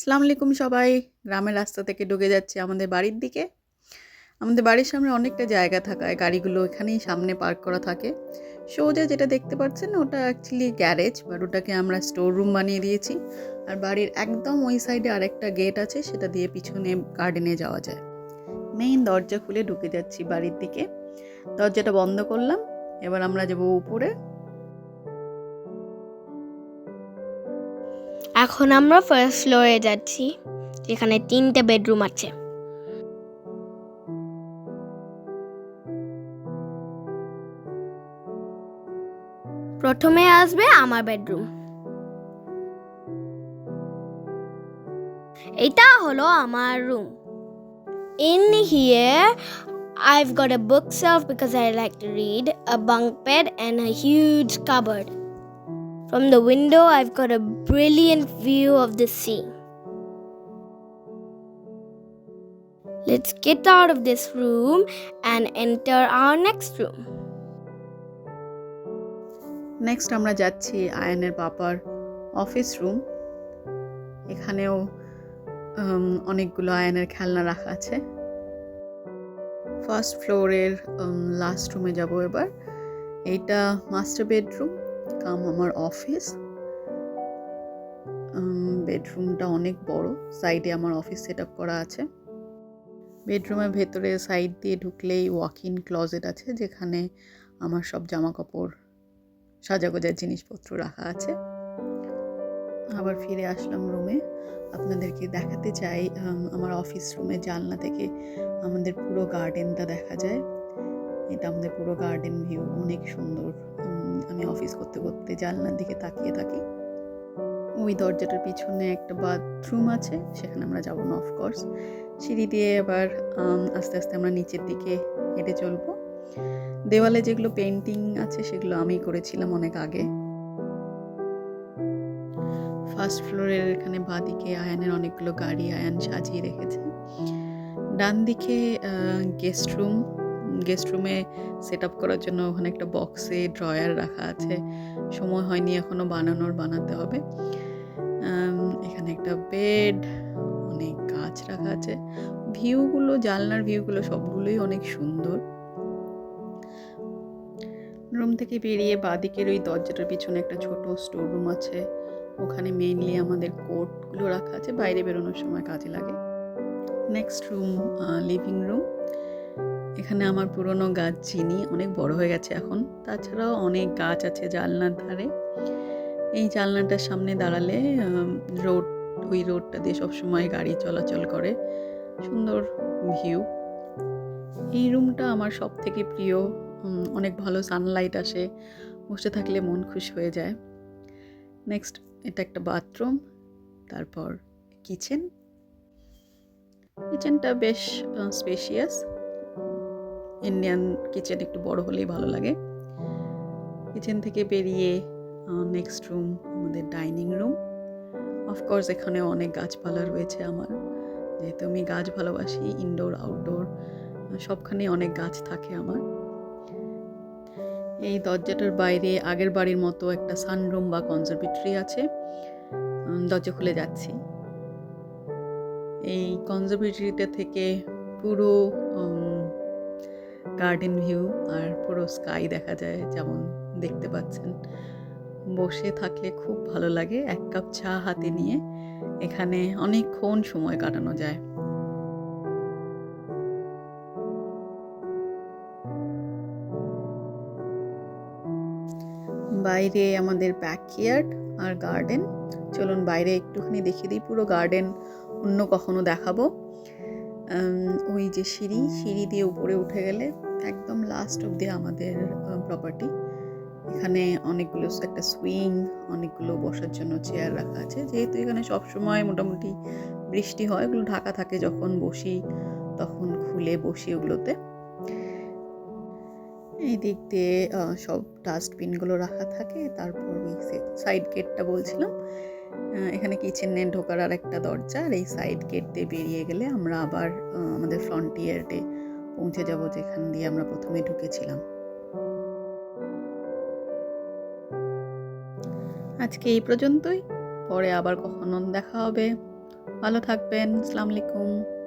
আসসালামু আলাইকুম সবাই। গ্রামের রাস্তা থেকে ঢুকে যাচ্ছে আমাদের বাড়ির দিকে। আমাদের বাড়ির সামনে অনেকটা জায়গা থাকায় গাড়িগুলো এখানেই সামনে পার্ক করা থাকে। সোজা যেটা দেখতে পাচ্ছেন ওটা অ্যাকচুয়ালি গ্যারেজ বাট ওটাকে আমরা স্টোর রুম বানিয়ে দিয়েছি। আর বাড়ির একদম ওই সাইডে আরেকটা গেট আছে, সেটা দিয়ে পিছনে গার্ডেনে যাওয়া যায়। মেইন দরজা খুলে ঢুকে যাচ্ছি বাড়ির দিকে। দরজাটা বন্ধ করলাম। এবার আমরা যাব উপরে। এখন আমরা ফার্স্ট ফ্লোরে যাচ্ছি, যেখানে তিনটে বেডরুম আছে। প্রথমে আসবে আমার বেডরুম এটা হলো আমার room in here I've got a book shelf because I like to read a bunk bed and a huge cupboard From the window, I've got a brilliant view of the sea. Let's get out of this room and enter our next room. Next আমরা যাচ্ছি আয়নের পাপার office room এখানেও অনেকগুলো আয়নের খেলনা রাখা আছে ফার্স্ট ফ্লোরের লাস্ট রুমে যাব এবার এইটা মাস্টার বেডরুম কাম আমার অফিস। বেডরুমটা অনেক বড়, সাইডে আমার অফিস সেট করা আছে। বেডরুমের ভেতরে সাইড দিয়ে ঢুকলেই ওয়াক ইন ক্লজেট আছে, যেখানে আমার সব জামা কাপড় সাজাগোজার জিনিসপত্র রাখা আছে। আবার ফিরে আসলাম রুমে। আপনাদেরকে দেখাতে চাই আমার অফিস রুমে জানলা থেকে আমাদের পুরো গার্ডেনটা দেখা যায়। এটা আমাদের পুরো গার্ডেন ভিউ অনেক সুন্দর। আমি অফিস করতে করতে জানলার দিকে তাকিয়ে থাকি। ওই দরজাটার পিছনে একটা বাথরুম আছে, সেখানে আমরা যাব না অফকোর্স সিঁড়ি দিয়ে এবার আস্তে আস্তে আমরা নিচের দিকে হেঁটে চলবো। দেওয়ালে যেগুলো পেন্টিং আছে, সেগুলো আমি করেছিলাম অনেক আগে। ফার্স্ট ফ্লোরের এখানে বাঁদিকে আয়ানের অনেকগুলো গাড়ি আয়ান সাজিয়ে রেখেছে। ডান দিকে গেস্ট রুম গেস্ট রুমে সেট আপ করার জন্য ওখানে একটা বক্সে ড্রয়ার রাখা আছে। সময় হয়নি এখনও বানানোর, বানাতে হবে। এখানে একটা বেড অনেক গাছ রাখা আছে। ভিউগুলো জানলার ভিউগুলো সবগুলোই অনেক সুন্দর। রুম থেকে বেরিয়ে বাঁদিকের ওই দরজাটার পিছনে একটা ছোট স্টোর রুম আছে। ওখানে মেইনলি আমাদের কোটগুলো রাখা আছে। বাইরে বেরোনোর সময় কাজে লাগে। নেক্সট রুম লিভিং রুম এখানে আমার পুরনো গাছ চিনি অনেক বড় হয়ে গেছে এখন। তাছাড়াও অনেক গাছ আছে জানলার ধারে। এই জানলাটার সামনে দাঁড়ালে রোড, ওই রোডটা দিয়ে সবসময় গাড়ি চলাচল করে। সুন্দর ভিউ এই রুমটা আমার সব থেকে প্রিয় অনেক ভালো সানলাইট আসে। বসে থাকলে মন খুশ হয়ে যায়। নেক্সট এটা একটা বাথরুম তারপর কিচেন কিচেনটা বেশ স্পেশিয়াস ইন্ডিয়ান কিচেন একটু বড় হলেই ভালো লাগে। কিচেন থেকে বেরিয়ে নেক্সট রুম আমাদের ডাইনিং রুম অফকোর্স এখানে অনেক গাছপালা রয়েছে আমার। যেহেতু আমি গাছ ভালোবাসি ইনডোর আউটডোর সবখানে অনেক গাছ থাকে আমার। এই দরজাটার বাইরে আগের বাড়ির মতো একটা সানরুম বা কনজারভেটরি আছে। দরজা খুলে যাচ্ছি। এই কনজারভেটরিটা থেকে পুরো গার্ডেন ভিউ আর পুরো স্কাই দেখা যায় যেমন দেখতে পাচ্ছেন। বসে থাকলে খুব ভালো লাগে এক কাপ চা হাতে নিয়ে। এখানে অনেকক্ষণ সময় কাটানো যায়। বাইরে আমাদের ব্যাকইয়ার্ড আর গার্ডেন চলুন বাইরে একটুখানি দেখিয়ে দিই, পুরো গার্ডেন অন্য কখনো দেখাবো। ওই যে সিঁড়ি সিঁড়ি দিয়ে উপরে উঠে গেলে একদম লাস্ট অব্দি আমাদের প্রপার্টি এখানে অনেকগুলো একটা সুইং অনেকগুলো বসার জন্য চেয়ার রাখা আছে। যেহেতু এখানে সবসময় মোটামুটি বৃষ্টি হয়, ওগুলো ঢাকা থাকে যখন বসি, তখন খুলে বসি ওগুলোতে। এই দিক দিয়ে সব ডাস্টবিনগুলো রাখা থাকে। তারপর ওই সাইড গেটটা বলছিলাম। এখানে কিচেনে ঢোকার আর একটা দরজা, আর এই সাইড গেট দিয়ে বেরিয়ে গেলে আমরা আবার আমাদের ফ্রন্টিয়ারে পৌঁছে যাব যেখান দিয়ে আমরা প্রথমে ঢুকেছিলাম। আজকে এই পর্যন্তই। পরে আবার কখনো দেখা হবে। ভালো থাকবেন। আসসালামু আলাইকুম।